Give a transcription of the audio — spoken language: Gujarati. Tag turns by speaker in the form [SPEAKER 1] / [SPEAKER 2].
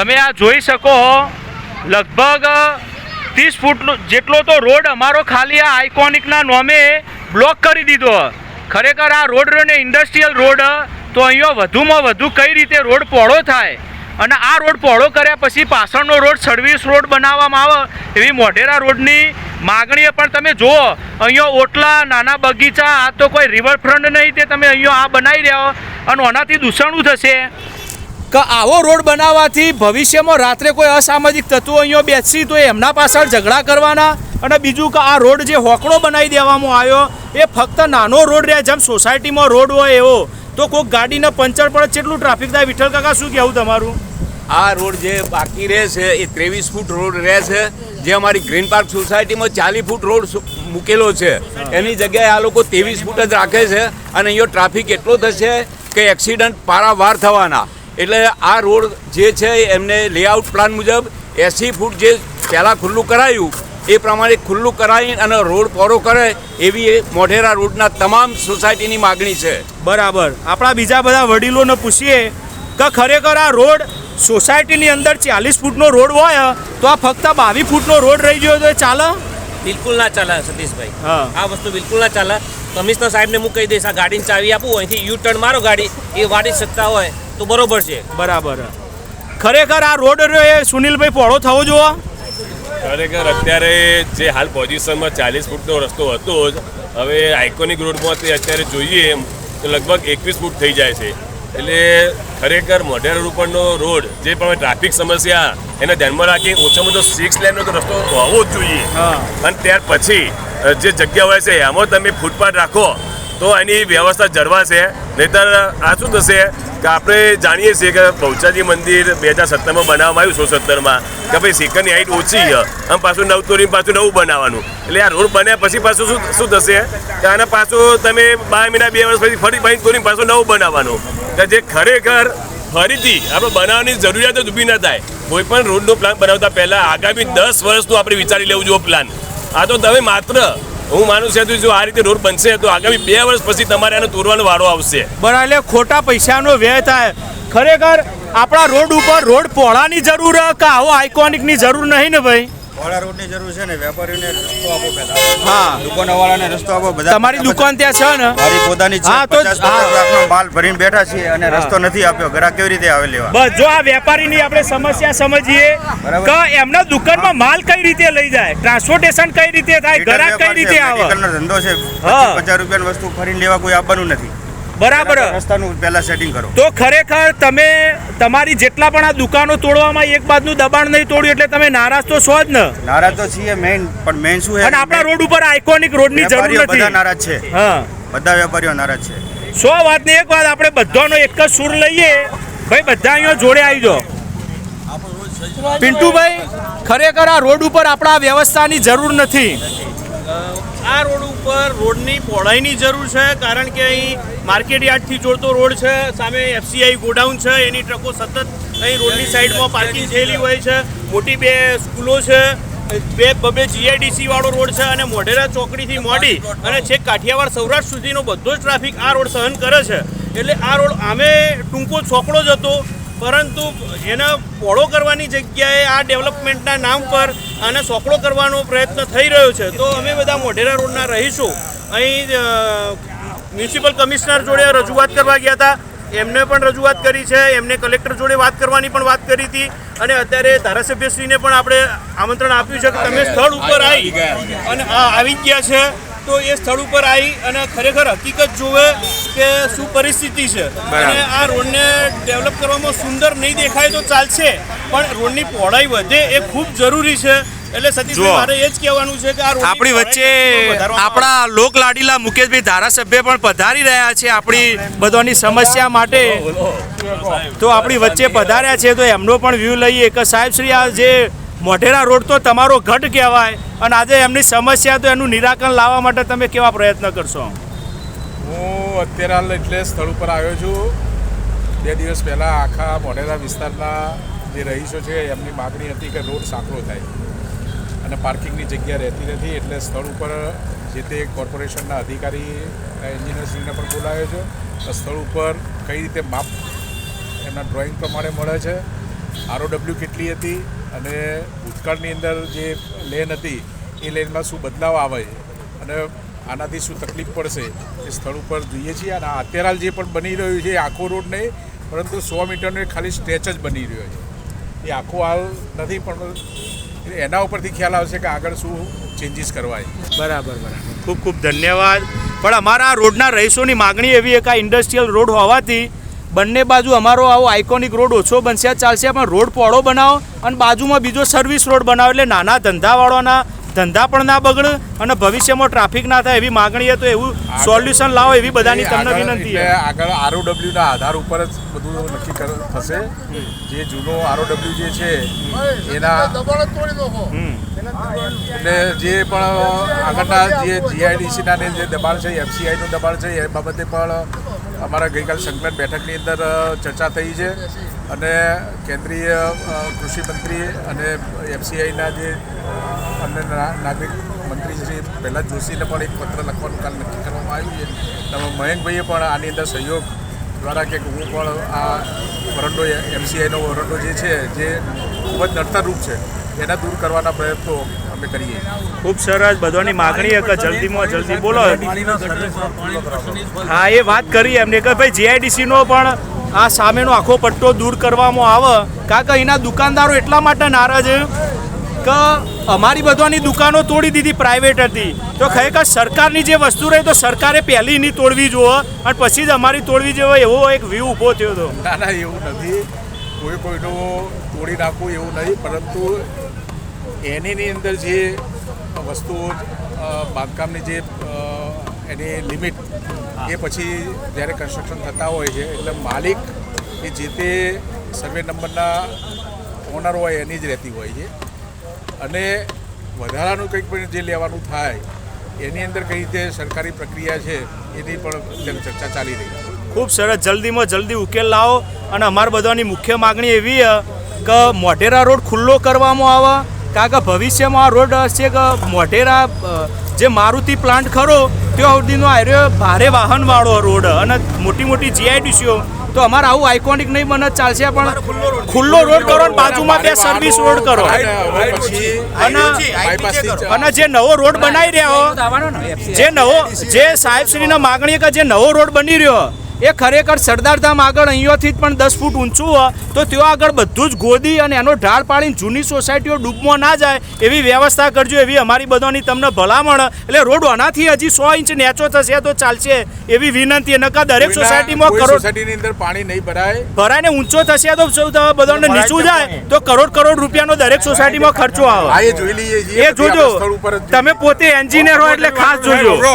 [SPEAKER 1] તમે આ જોઈ શકો લગભગ ત્રીસ ફૂટ જેટલો તો રોડ અમારો ખાલી આ આઇકોનિકના નોમે બ્લોક કરી દીધો. ખરેખર આ રોડ ને ઇન્ડસ્ટ્રીયલ રોડ, તો અહીંયા વધુમાં વધુ કઈ રીતે રોડ પહોળો થાય? અને આ રોડ પહોળો કર્યા પછી પાછળનો રોડ સર્વિસ રોડ બનાવવામાં આવે એવી મોઢેરા રોડની માગણીએ પણ તમે જુઓ. અહીંયા ઓટલા, નાના બગીચા, આ તો કોઈ રિવરફ્રન્ટ નહીં તે તમે અહીંયા આ બનાવી રહ્યા અને આનાથી દૂષણું થશે. કે આવો રોડ બનાવવાથી ભવિષ્યમાં રાત્રે કોઈ અસામાજિક તત્વો અહીંયા બેસી તો એમના પાછળ ઝઘડા કરવાના? અને બીજું કે આ રોડ જે હોકળો બનાવી દેવામાં આવ્યો, એ ફક્ત નાનો રોડ રહે જેમ સોસાયટીમાં રોડ હોય એવો. તો કોઈક ગાડીને પંચર પડે કેટલું ટ્રાફિક થાય. વિઠ્ઠલ કાકા, શું કહેવું તમારું?
[SPEAKER 2] આ રોડ જે બાકી રહે છે, એ ત્રેવીસ ફૂટ રોડ રહે છે. જે અમારી ગ્રીન પાર્ક સોસાયટીમાં ચાલીસ ફૂટ રોડ મૂકેલો છે. એની જગ્યાએ આ લોકો ત્રેવીસ ફૂટ જ રાખે છે. અને અહીંયા ટ્રાફિક એટલો થશે કે એક્સિડન્ટ પારાવાર થવાના. એટલે આ રોડ જે છે એમને લેઆઉટ પ્લાન મુજબ એંસી ફૂટ જે પહેલાં ખુલ્લું કરાયું, એ પ્રમાણે ખુલ્લું કરાવી અને રોડ પહોળો કરે એવી એ મોઢેરા રોડના તમામ સોસાયટીની માગણી છે.
[SPEAKER 1] બરાબર. આપણા બીજા બધા વડીલોને પૂછીએ કે ખરેખર આ રોડ સોસાયટીની અંદર ચાલીસ ફૂટનો રોડ હોય, તો આ ફક્ત બાવીસ ફૂટનો રોડ રહી ગયો તો ચાલે?
[SPEAKER 3] બિલકુલ ના ચાલે સતીશભાઈ.
[SPEAKER 1] હા.
[SPEAKER 3] આ વસ્તુ બિલકુલ ના ચાલે. કમિશનર સાહેબને હું કહી દઈશ આ ગાડીની ચાવી આપું અહીંથી યુ ટર્ન મારો ગાડી એ વાડી શકતા હોય તો બરોબર છે.
[SPEAKER 1] બરાબર. ખરેખર આ રોડ રહ્યો એ સુનિલભાઈ પહોળો થવો જોવો
[SPEAKER 4] ખરેખર અત્યારે જે હાલ પોઝિશનમાં ચાલીસ ફૂટનો રસ્તો હતો જ હવે આઇકોનિક રોડમાં તે અત્યારે જોઈએ એમ તો લગભગ એકવીસ ફૂટ થઈ જાય છે. એટલે ખરેખર મોઢેરા ઉપરનો રોડ જે પણ ટ્રાફિક સમસ્યા એને ધ્યાનમાં રાખી ઓછામાં ઓછો સિક્સ લેનનો તો રસ્તો હોવો જ જોઈએ. અને ત્યાર પછી જે જગ્યા હોય છે એમાં તમે ફૂટપાથ રાખો તો એની વ્યવસ્થા જળવાશે. નહીતર આ શું થશે કે આપણે જાણીએ છીએ કે બહુચાજી મંદિર બે હજાર સત્તરમાં બનાવવામાં આવ્યું સો સત્તરમાં કે ભાઈ સિક્કરની હાઈટ ઓછી છે આમ પાછું નવ તોડીને પાછું નવું બનાવવાનું. એટલે આ રોડ બન્યા પછી પાછું શું શું થશે? કે આને પાછું તમે બાર મહિના બે વર્ષ પછી ફરી બાઈક તોડીને પાછું નવું બનાવવાનું. કે જે ખરેખર ફરીથી આપણે બનાવવાની જરૂરિયાત જ ઊભી ન થાય. કોઈ પણ રોડનો પ્લાન બનાવતા પહેલાં આગામી દસ વર્ષનું આપણે વિચારી લેવું જોઈએ પ્લાન આ તો તમે માત્ર, હું માનું છું જો આ રીતે રોડ બનશે, તો આગામી બે વર્ષ પછી તમારે આને તોડવાનો વારો આવશે.
[SPEAKER 1] બરાબર એટલે ખોટા પૈસાનો વ્યય થાય. ખરેખર આપણા રોડ ઉપર રોડ પહોળાની જરૂર કે આવો આઇકોનિકની જરૂર નહીં ને ભાઈ?
[SPEAKER 5] પહોળા રોડની જરૂર છે ને વેપારીઓને રસ્તો આપો પહેલા.
[SPEAKER 1] હા.
[SPEAKER 5] દુકાનવાળાને રસ્તો આપો બધા
[SPEAKER 1] તમારી દુકાન ત્યાં છે ને?
[SPEAKER 5] મારી પોતાની છે પચાસ પચાસ લાખનો માલ ભરીને બેઠા છીએ અને રસ્તો નથી આપ્યો. ગ્રાહક કેવી રીતે આવે લેવા?
[SPEAKER 1] બસ જો આ વેપારીની આપણે સમસ્યા સમજીએ. કે એમના દુકાનમાં માલ કઈ રીતે લઈ જાય ટ્રાન્સપોર્ટેશન કઈ રીતે થાય ગ્રાહક કઈ રીતે આવે?
[SPEAKER 5] ધંધો છે. પચાસ રૂપિયાની વસ્તુ ફરીને લેવા કોઈ આપવાનું નથી.
[SPEAKER 1] બરાબર.
[SPEAKER 5] રસ્તાનું પહેલા સેટિંગ કરો.
[SPEAKER 1] તો ખરેખર તમે તમારી જેટલા પણ આ દુકાનો તોડવામાં એક બાજનું દબાણ નહીં તોડ્યું એટલે તમે નારાજ તો છો જ ને.
[SPEAKER 5] નારાજ તો છીએ મેઇન પણ મેઇન શું
[SPEAKER 1] અને આપણા રોડ ઉપર આઇકોનિક રોડની જરૂર
[SPEAKER 5] નથી. બધા નારાજ છે.
[SPEAKER 1] હા.
[SPEAKER 5] બધા વેપારીઓ નારાજ છે.
[SPEAKER 1] સો વાતની એક વાત આપણે બધાનો એક જ સૂર લઈએ. ભાઈ બધા અહીંયા જોડે આવી જાઓ. પિન્ટુભાઈ ખરેખર આ રોડ ઉપર આપણા વ્યવસ્થાની જરૂર નથી.
[SPEAKER 6] આ રોડ ઉપર રોડની પહોળાઈની જરૂર છે કારણ કે અહીં માર્કેટ યાર્ડથી જોડતો રોડ છે સામે એફસીઆઈ ગોડાઉન છે એની ટ્રકો સતત અહીં રોડની સાઈડમાં પાર્કિંગ થયેલી હોય છે મોટી બે સ્કૂલો છે બે બબે જીઆઈડીસી વાળો રોડ છે અને મોઢેરા ચોકડીથી મોડી અને છેક કાઠિયાવાડ સૌરાષ્ટ્ર સુધીનો બધો જ ટ્રાફિક આ રોડ સહન કરે છે. એટલે આ રોડ આમે ટૂંકો ચોકડો જ હતો પરંતુ એને પહોળો કરવાની જગ્યાએ આ ડેવલપમેન્ટના નામ પર આને સોકળો કરવાનો પ્રયત્ન થઈ રહ્યો છે, તો અમે બધા મોઢેરા રોડના રહીશું. અહીં મ્યુનિસિપલ કમિશનર જોડે રજૂઆત કરવા ગયા હતા. એમને પણ રજૂઆત કરી છે, એમને કલેક્ટર જોડે વાત કરવાની પણ વાત કરી હતી. અને અત્યારે ધારાસભ્યશ્રીને પણ આપણે આમંત્રણ આપ્યું છે કે તમે સ્થળ ઉપર આવી અને આવી ગયા છે. તો એ સ્થળ ઉપર આવી અને ખરેખર હકીકત જોવે કે શું પરિસ્થિતિ છે. અને આ રોડને ડેવલપ કરવામાં સુંદર નહીં દેખાય તો ચાલશે પણ રોડની પહોળાઈ વધે એ ખૂબ જરૂરી છે. એટલે સતીશભાઈ મારે એ જ કહેવાનું છે કે આ
[SPEAKER 1] આપણી વચ્ચે. આપણા લોકલાડીલા મુકેશભાઈ ધારાસભ્ય પણ પધારી રહ્યા છે આપણી બધાની સમસ્યા માટે. તો આપણી વચ્ચે પધાર્યા છે તો એમનો પણ વ્યૂ લઈએ. કે સાહેબ શ્રી આ જે મોઢેરા રોડ તો તમારો ગઢ કહેવાય અને આજે એમની સમસ્યા તો એનું નિરાકરણ લાવવા માટે તમે કેવા પ્રયત્ન કરશો?
[SPEAKER 7] હું અત્યારે હાલ એટલે સ્થળ ઉપર આવ્યો છું. બે દિવસ પહેલાં આખા મોઢેરા વિસ્તારના જે રહીશો છે, એમની માગણી હતી કે રોડ સાંકડો થાય. અને પાર્કિંગની જગ્યા રહેતી નથી, એટલે સ્થળ ઉપર જે તે કોર્પોરેશનના અધિકારી એન્જિનિયરશ્રીને પણ બોલાવ્યો છે. સ્થળ ઉપર કઈ રીતે માપ એમના ડ્રોઈંગ પ્રમાણે મળે છે આરઓડબ્લ્યુ કેટલી હતી અને ભૂતકાળની અંદર જે લેન હતી, એ લેનમાં શું બદલાવ આવે? અને આનાથી શું તકલીફ પડશે? એ સ્થળ ઉપર જોઈએ છીએ. અને અત્યારે હાલ જે પણ બની રહ્યું છે, એ આખો રોડ નહીં, પરંતુ સો મીટરનો ખાલી સ્ટ્રેચ જ બની રહ્યો છે. એ આખો હાલ નથી, પણ એના ઉપરથી ખ્યાલ આવશે કે આગળ શું ચેન્જીસ કરવાય.
[SPEAKER 1] બરાબર બરાબર. ખૂબ ખૂબ ધન્યવાદ. પણ અમારા રોડના રહીશોની માગણી એવી એક આ ઇન્ડસ્ટ્રીયલ રોડ હોવાથી બંને બાજુ અમારો આવો આઇકોનિક રોડ ઓછો બનશે ચાલશે. પણ રોડ પહોળો બનાવો અને બાજુમાં બીજો સર્વિસ રોડ બનાવો એટલે નાના ધંધાવાળાના ધંધા પણ ના બગડે અને ભવિષ્યમાં ટ્રાફિક ના થાય એવી માગણી તો એવું સોલ્યુશન લાવો એવી બધાની તમને વિનંતી છે
[SPEAKER 7] આગળ આરઓડબ્લ્યુ ના આધાર ઉપર જ બધું નક્કી થશે. જે જૂનો આરઓડબ્લ્યુ જે છે એના. એટલે જે પણ આગળના જે જીઆઈડીસીના ને જે દબાણ છે એફસીઆઈનું દબાણ છે એ બાબતે પણ અમારા ગઈકાલે સંકલન બેઠકની અંદર ચર્ચા થઈ છે અને કેન્દ્રીય કૃષિમંત્રી કૃષિ મંત્રી અને એફસીઆઈના જે અન્ય નાગરિક મંત્રી શ્રી પ્રહલાદ જોશીને પણ એક પત્ર લખવાનું કાલ નક્કી કરવામાં આવ્યું છે. તમે મયંકભાઈએ પણ આની અંદર સહયોગ દ્વારા કે હું પણ આ વરંડો એમસીઆઈનો વરંડો જે છે, જે ખૂબ જ નડતરરૂપ છે, એના દૂર કરવાના પ્રયત્નો અમે કરીએ.
[SPEAKER 1] ખૂબ સરસ બધાની માગણી એક જલ્દીમાં જલ્દી બોલો. હા એ વાત કરી એમને કે ભાઈ જીઆઈડીસી નો પણ આ સામેનો આખો પટ્ટો દૂર કરવામાં આવે. કાકા એના દુકાનદારો એટલા માટે નારાજ છે કે અમારી બધાની દુકાનો તોડી દીધી પ્રાઇવેટ હતી. તો ખરેખર સરકારની જે વસ્તુ રહી તો સરકારે પહેલી નહીં તોડવી જોવે અને પછી જ અમારી તોડવી જોઈએ એવો એક વ્યૂ ઊભો થયો હતો.
[SPEAKER 7] ના ના એવું નથી. કોઈ કોઈનો તોડી નાખવું એવું નહીં પરંતુ એનીની અંદર જે વસ્તુઓ બાંધકામની જે એની લિમિટ એ પછી જ્યારે કન્સ્ટ્રક્શન થતા હોય છે એટલે માલિક એ જે તે સર્વે નંબરના ઓનર હોય એની જ રહેતી હોય છે. અને વધારાનું કંઈક પણ જે લેવાનું થાય એની અંદર કઈ રીતે સરકારી પ્રક્રિયા છે એની પણ ચર્ચા ચાલી રહી છે.
[SPEAKER 1] ખૂબ સરસ. જલ્દીમાં જલ્દી ઉકેલ લાવો. અને અમારા બધાની મુખ્ય માગણી એવી કે મોઢેરા રોડ ખુલ્લો કરવામાં આવે. કારણ કે ભવિષ્યમાં આ રોડ છે કે મોઢેરા જે મારુતિ પ્લાન્ટ ખરો ત્યાં સુધીનો આર્યો ભારે વાહનવાળો રોડ અને મોટી મોટી જીઆઈડીસીઓ તો અમારે આવું આઇકોનિક નહીં બને ચાલશે પણ ખુલ્લો રોડ કરો અને બાજુમાં બે સર્વિસ રોડ કરો.
[SPEAKER 7] અને જે
[SPEAKER 1] નવો રોડ બનાવી રહ્યા હો જે નવો જે સાહેબશ્રીના માગણી કે જે નવો રોડ બની રહ્યો એ ખરેખર સરદારધામ આગળ અહીંયાથી પણ દસ ફૂટ ઊંચું હોય તો ત્યાં આગળ બધું જ ગોદી અને એનો ઢાળ પાડીને જૂની સોસાયટીઓ ડૂબમાં ના જાય એવી વ્યવસ્થા કરજો એવી અમારી બધાની તમને ભલામણ. એટલે રોડ આનાથી હજી સો ઇંચ નેચો થશે તો ચાલશે એવી વિનંતી. નકા દરેક સોસાયટીમાં કરોડ
[SPEAKER 7] સોસાયટીની અંદર પાણી નહીં ભરાય.
[SPEAKER 1] ભરાય ને ઊંચો થશે તો બધાને નીચું જાય તો કરોડ કરોડ રૂપિયાનો દરેક સોસાયટીમાં ખર્ચો આવે.
[SPEAKER 7] એ જોઈ લઈએ
[SPEAKER 1] એ જોજો તમે પોતે એન્જિનિયર હો એટલે ખાસ જોજો.